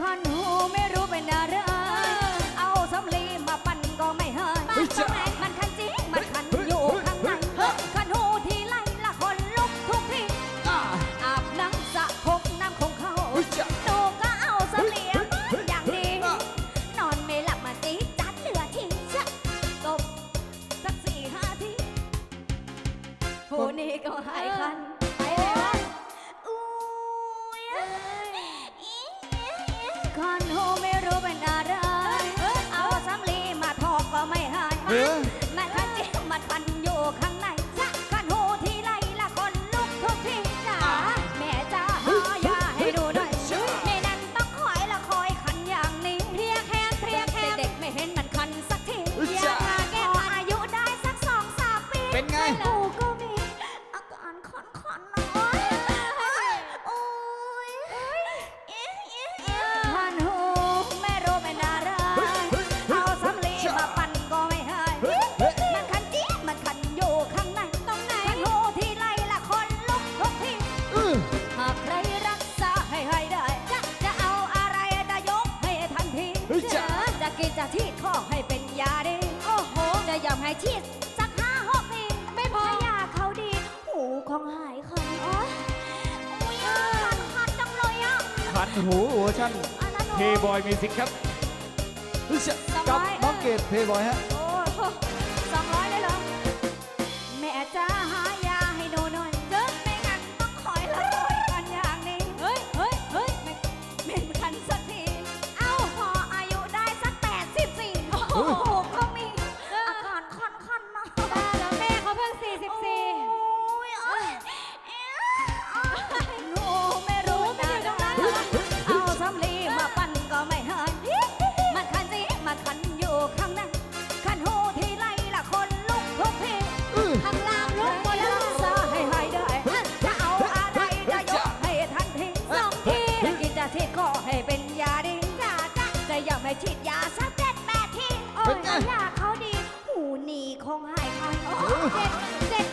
คอนหูไม่รู้เป็นอะไรเอาสำลีมาปั่นก็ไม่หายเฮ้ยจ๊ะมันคันจริงมันคันอยู่ข้างในคันหูทีไรละคนลุกทุกทีอาบน้ำสระผมน้ำคงเข้าตูก็เอาเสลียงเฮ้ยอย่างดี นอนไม่หลับมาตีจัดเหลือทิ้งซะตบสักสี่ห้าทีผู้นี้ก็หายคัน เออมันคันจริงมันคันอยู่ข้างในจะคันหูทีไรละคนลุกทุกทีจ๋าแม่จ้าหายาให้ดูหน่อยไม่นั้นต้องคอยละคอยคันอย่างนี้เพลียแค้นเพลียแค้นเด็กๆไม่เห็นมันคันสักทีอุ๊ยอยากจ๊ะหาแก้พออายุได้สักสองสามปีเป็นไง กู จะกินจะทีดข้อให้เป็นยาดีโอ้โห จะยอมให้ชีดสักห้าหกทีไม่พอยาเขาดี หูของหายคันโอ้ยอุ้ยคันคันจังเลยอะขันหูเวอร์ชันอันนั้นเทบอยมิวสิกครับเฮ้ยจ๊ะสกับบายน้องเกดเทบอยฮะ โอ้ อ้โหก็มีอาการคันคันๆนะแล้วแม่เขาเพิ่งสี่สิบสี่หนูไม่รู้นะเอาสำลีมาปั่นก็ไม่หายมันคันจริงมันคันอยู่ข้างในคันหูทีไรละคนลุกทุกทีอื้อข้างล่างลุกหมดแล้วซาให้หายได้จะเอาอะไรจะยกให้ทันทีสองทีจะกินจะฉีดก็ให้เป็นยาดีจ้าจ้าจะยอมให้ฉีดยาส สัญญเขาดี หูหนีคงหายคันเจ็บเจ็บ